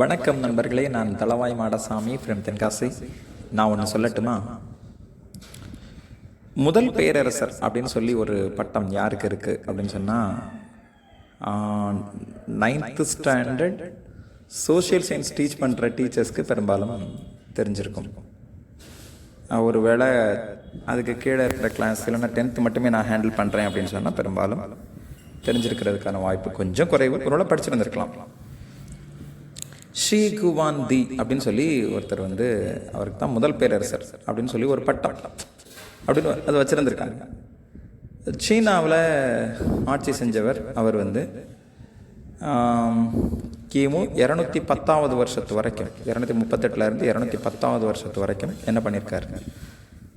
வணக்கம் நண்பர்களே நான் தளவாய் மாடசாமி ஃப்ரம் தென்காசி. நான் ஒன்று சொல்லட்டுமா? முதல் பேரரசர் அப்படின்னு சொல்லி ஒரு பட்டம் யாருக்கு இருக்குது அப்படின்னு சொன்னால் ninth standard social science teach பண்ணுற டீச்சர்ஸ்க்கு பெரும்பாலும் தெரிஞ்சிருக்கும். ஒரு வேளை அதுக்கு கீழே இருக்கிற கிளாஸ் இல்லைன்னா டென்த்து மட்டுமே நான் ஹேண்டில் பண்ணுறேன் அப்படின்னு சொன்னால் பெரும்பாலும் தெரிஞ்சிருக்கிறதுக்கான வாய்ப்பு கொஞ்சம் குறைவு. ஒருவேளை படிச்சிருந்திருக்கலாம். ஷீ குவான் தி அப்படின்னு சொல்லி ஒருத்தர் வந்து அவருக்கு தான் முதல் பேரரசர் அப்படின்னு சொல்லி ஒரு பட்டம். அப்படின்னு அது வச்சுருந்துருக்காங்க. சீனாவில் ஆட்சி செஞ்சவர் அவர் வந்து கிமு இரநூத்தி பத்தாவது வருஷத்து வரைக்கும் இரநூத்தி முப்பத்தெட்டுலேருந்து இரநூத்தி பத்தாவது வருஷத்து வரைக்கும் என்ன பண்ணியிருக்காரு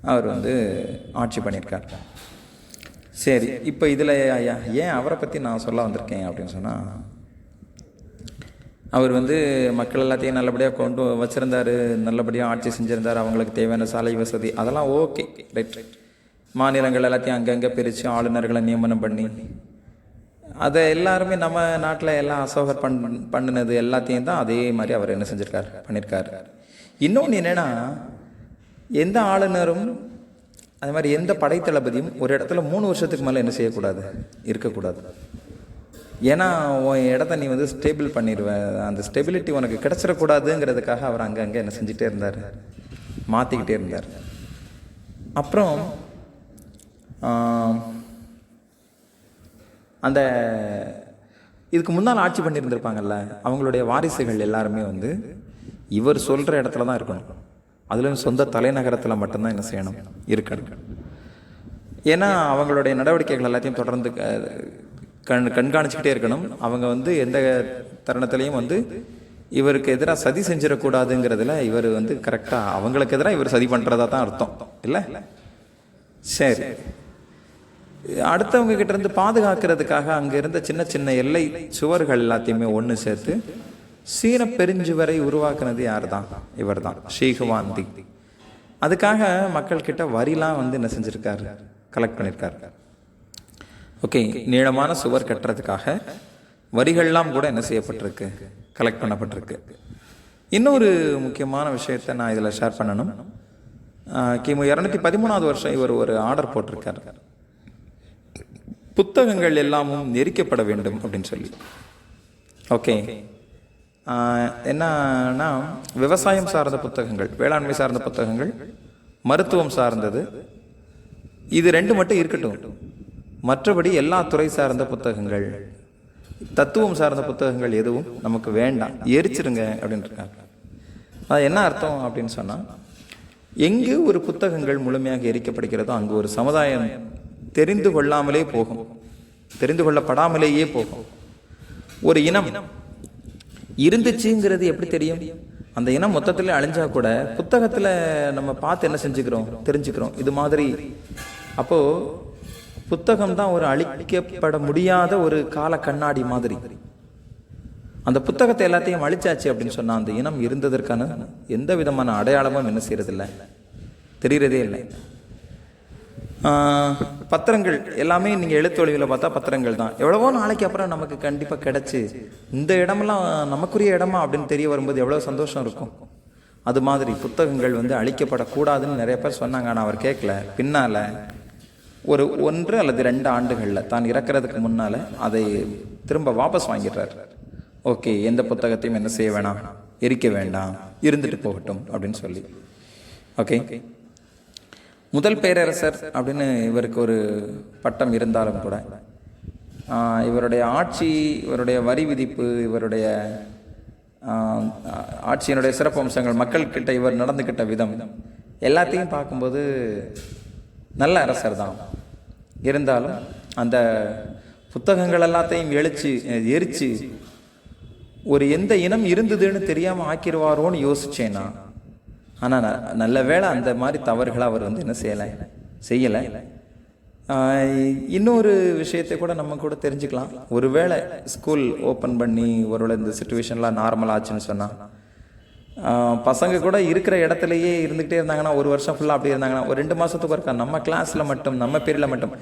அவர் வந்து ஆட்சி பண்ணியிருக்கார் சரி இப்போ இதில் ஏன் அவரை பற்றி நான் சொல்ல வந்திருக்கேன் அப்படின்னு சொன்னால் அவர் வந்து மக்கள் எல்லாத்தையும் நல்லபடியாக கொண்டு வச்சுருந்தாரு நல்லபடியாக ஆட்சி செஞ்சுருந்தார் அவங்களுக்கு தேவையான சாலை வசதி அதெல்லாம் ஓகே. ரைட் மாநிலங்கள் எல்லாத்தையும் அங்கங்கே பிரித்து ஆளுநர்களை நியமனம் பண்ணி அதை எல்லாருமே நம்ம நாட்டில் எல்லாம் அசோகர் பண் பண்ணினது எல்லாத்தையும் தான் அதே மாதிரி அவர் என்ன செஞ்சுருக்கார் பண்ணியிருக்காரு இன்னொன்று என்னென்னா எந்த ஆளுநரும் அது மாதிரி எந்த படைத்தளபதியும் ஒரு இடத்துல மூணு வருஷத்துக்கு மேலே என்ன செய்யக்கூடாது? இருக்கக்கூடாது. ஏன்னா உன் இடத்த நீ வந்து ஸ்டேபிள் பண்ணிடுவ அந்த ஸ்டெபிலிட்டி உனக்கு கிடச்சிடக்கூடாதுங்கிறதுக்காக அவர் அங்கங்கே என்ன செஞ்சுட்டே இருந்தார். மாற்றிக்கிட்டே இருந்தார். அப்புறம் அந்த இதுக்கு முன்னால் ஆட்சி பண்ணியிருந்திருப்பாங்கல்ல அவங்களுடைய வாரிசுகள் எல்லாருமே வந்து இவர் சொல்கிற இடத்துல தான் இருக்கணும். அதுலேயும் சொந்த தலைநகரத்தில் மட்டும்தான் என்ன செய்யணும்? இருக்கணும். ஏன்னா அவங்களுடைய நடவடிக்கைகள் எல்லாத்தையும் தொடர்ந்து கண் கண்காணிச்சுக்கிட்டே இருக்கணும். அவங்க வந்து எந்த தருணத்திலையும் வந்து இவருக்கு எதிராக சதி செஞ்சிடக்கூடாதுங்கிறதுல இவர் வந்து கரெக்டாக அவங்களுக்கு எதிராக இவர் சதி பண்ணுறதா தான் அர்த்தம். இல்லை? சரி. அடுத்தவங்க கிட்ட இருந்து பாதுகாக்கிறதுக்காக அங்கே இருந்த சின்ன சின்ன எல்லை சுவர்கள் எல்லாத்தையுமே ஒன்று சேர்த்து சீன பெருஞ்சுவரை உருவாக்குனது யார் தான் இவர் தான் ஷீகுவாந்தி அதுக்காக மக்கள்கிட்ட வரிலாம் வந்து என்ன செஞ்சுருக்காரு? கலெக்ட் பண்ணியிருக்காரு ஓகே நீளமான சுவர் கட்டுறதுக்காக வரிகள்லாம் கூட என்ன செய்யப்பட்டிருக்கு? கலெக்ட் பண்ணப்பட்டிருக்கு. இன்னொரு முக்கியமான விஷயத்தை நான் இதில் ஷேர் பண்ணணும். கிமு இரநூத்தி பதிமூணாவது வருஷம் இவர் ஒரு ஆர்டர் போட்டிருக்கார். புத்தகங்கள் எல்லாமும் நெரிக்கப்பட வேண்டும் அப்படின்னு சொல்லி. ஓகே. என்னன்னா விவசாயம் சார்ந்த புத்தகங்கள் வேளாண்மை சார்ந்த புத்தகங்கள் மருத்துவம் சார்ந்தது. இது ரெண்டு மட்டும் இருக்கட்டும். மற்றபடி எல்லா துறை சார்ந்த புத்தகங்கள் தத்துவம் சார்ந்த புத்தகங்கள் எதுவும் நமக்கு வேண்டாம். எரிச்சிருங்க அப்படின்னு இருக்காங்க. அது என்ன அர்த்தம் அப்படின்னு சொன்னால் எங்கு ஒரு புத்தகங்கள் முழுமையாக எரிக்கப்படுகிறதோ அங்கு ஒரு சமுதாயம் தெரிந்து கொள்ளாமலே போகும். தெரிந்து கொள்ளப்படாமலேயே போகும். ஒரு இனம் இருந்துச்சுங்கிறது எப்படி தெரியும்? அந்த இனம் மொத்தத்தில் அழிஞ்சா கூட புத்தகத்தில் நம்ம பார்த்து என்ன செஞ்சுக்கிறோம்? தெரிஞ்சுக்கிறோம். இது மாதிரி. அப்போது புத்தகம் தான் ஒரு அழிக்கப்பட முடியாத ஒரு கால கண்ணாடி மாதிரி. அந்த புத்தகத்தை எல்லாத்தையும் அழிச்சாச்சு அப்படின்னு சொன்னா அந்த இனம் இருந்ததற்கான எந்த விதமான அடையாளமும் என்ன செய்யறதில்லை. தெரிகிறதே இல்லை. பத்திரங்கள் எல்லாமே நீங்க எழுத்து பார்த்தா பத்திரங்கள் தான். எவ்வளவோ நாளைக்கு அப்புறம் நமக்கு கண்டிப்பா கிடைச்சு. இந்த இடமெல்லாம் நமக்குரிய இடமா அப்படின்னு தெரிய வரும்போது எவ்வளவு சந்தோஷம் இருக்கும். அது மாதிரி புத்தகங்கள் வந்து அழிக்கப்படக்கூடாதுன்னு நிறைய பேர் சொன்னாங்க ஆனால் அவர் கேட்கல. பின்னால ஒரு ஒன்று அல்லது ரெண்டு ஆண்டுகளில் தான் இறக்கிறதுக்கு முன்னால் அதை திரும்ப வாபஸ் வாங்கிடுறாரு. ஓகே எந்த புத்தகத்தையும் என்ன செய்ய வேணாம் எரிக்க வேண்டாம் இருந்துட்டு போகட்டும் அப்படின்னு சொல்லி. ஓகே? முதல் பேரரசர் அப்படின்னு இவருக்கு ஒரு பட்டம் இருந்தாலும் கூட இவருடைய ஆட்சி இவருடைய வரி விதிப்பு இவருடைய ஆட்சியினுடைய சிறப்பு அம்சங்கள் மக்கள்கிட்ட இவர் நடந்துக்கிட்ட விதம் எல்லாத்தையும் பார்க்கும்போது நல்ல அரசர் தான். இருந்தாலும் அந்த புத்தகங்கள் எல்லாத்தையும் எழுச்சி எரிச்சு ஒரு எந்த இனம் இருந்ததுன்னு தெரியாமல் ஆக்கிடுவாரோன்னு யோசிச்சேன்னா ஆனால் ந- நல்ல வேளை அந்த மாதிரி தவறுகளை அவர் வந்து என்ன செய்யலை? செய்யலை. இன்னொரு விஷயத்தை கூட நம்ம கூட தெரிஞ்சுக்கலாம். ஒருவேளை ஸ்கூல் ஓப்பன் பண்ணி ஒருவேளை இந்த சுச்சுவேஷன்லாம் நார்மல் ஆச்சுன்னு சொன்னால் பசங்க கூட இருக்கிற இடத்துலையே இருந்துகிட்டே இருந்தாங்கன்னா ஒரு வருஷம் ஃபுல்லாக அப்படி இருந்தாங்கன்னா ஒரு ரெண்டு மாதத்துக்கு ஒருக்கா நம்ம கிளாஸில் மட்டும் நம்ம பீரியட்ல மட்டும்.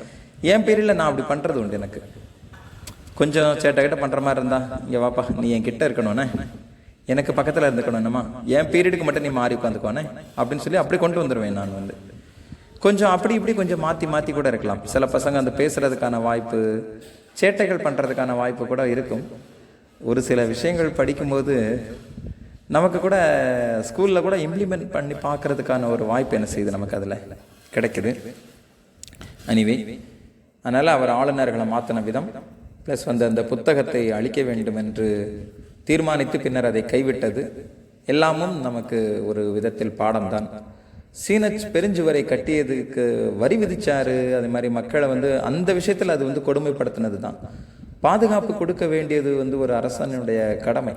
என் பீரியட்ல நான் அப்படி பண்ணுறது உண்டு எனக்கு. கொஞ்சம் சேட்டை கிட்ட பண்ணுற மாதிரி இருந்தா இங்கே வாப்பா நீ என் கிட்ட இருக்கணும்னே. எனக்கு பக்கத்தில் இருந்துக்கணும் என்னம்மா? என் பீரியடுக்கு மட்டும் நீ மாறி உட்காந்துக்கோனே அப்படின்னு சொல்லி அப்படி கொண்டு வந்துடுவேன் நான் வந்து. கொஞ்சம் அப்படி இப்படி கொஞ்சம் மாற்றி மாற்றி கூட இருக்கலாம். சில பசங்க அந்த பேசுகிறதுக்கான வாய்ப்பு சேட்டைகள் பண்ணுறதுக்கான வாய்ப்பு கூட இருக்கும். ஒரு சில விஷயங்கள் படிக்கும்போது நமக்கு கூட ஸ்கூலில் கூட இம்ப்ளிமெண்ட் பண்ணி பார்க்கறதுக்கான ஒரு வாய்ப்பு என்ன செய்யுது நமக்கு அதில்? கிடைக்குது. அனிவே அதனால் அவர் ஆளுநர்களை மாற்றின விதம் ப்ளஸ் வந்து அந்த புத்தகத்தை அழிக்க வேண்டும் என்று தீர்மானித்து பின்னர் அதை கைவிட்டது. எல்லாமும் நமக்கு ஒரு விதத்தில் பாடம்தான். சீனச் பெருஞ்சுவரை கட்டியதுக்கு வரி விதிச்சாரு. அது மாதிரி மக்களை வந்து அந்த விஷயத்தில் அது வந்து கொடுமைப்படுத்தினது தான் பாதுகாப்பு கொடுக்க வேண்டியது வந்து ஒரு அரசனுடைய கடமை.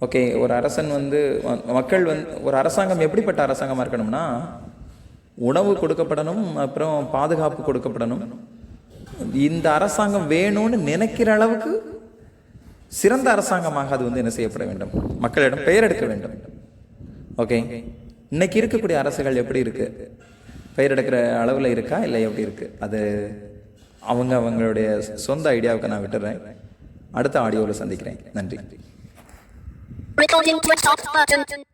ஓகே ஒரு அரசன் வந்து மக்கள் வந்து ஒரு அரசாங்கம் எப்படிப்பட்ட அரசாங்கமாக இருக்கணும்னா உணவு கொடுக்கப்படணும் அப்புறம் பாதுகாப்பு கொடுக்கப்படணும். இந்த அரசாங்கம் வேணும்னு நினைக்கிற அளவுக்கு சிறந்த அரசாங்கமாக அது வந்து என்ன செய்யப்பட வேண்டும்? மக்களிடம் பெயர் எடுக்க வேண்டும். ஓகே இன்னைக்கு இருக்கக்கூடிய அரசுகள் எப்படி இருக்கு? பெயர் எடுக்கிற அளவில் இருக்கா? இல்லை எப்படி இருக்கு? அது அவங்க அவங்களுடைய சொந்த ஐடியாவுக்கு நான் விட்டுறேன். அடுத்த ஆடியோவில் சந்திக்கிறேன். நன்றி. Recording to stop button.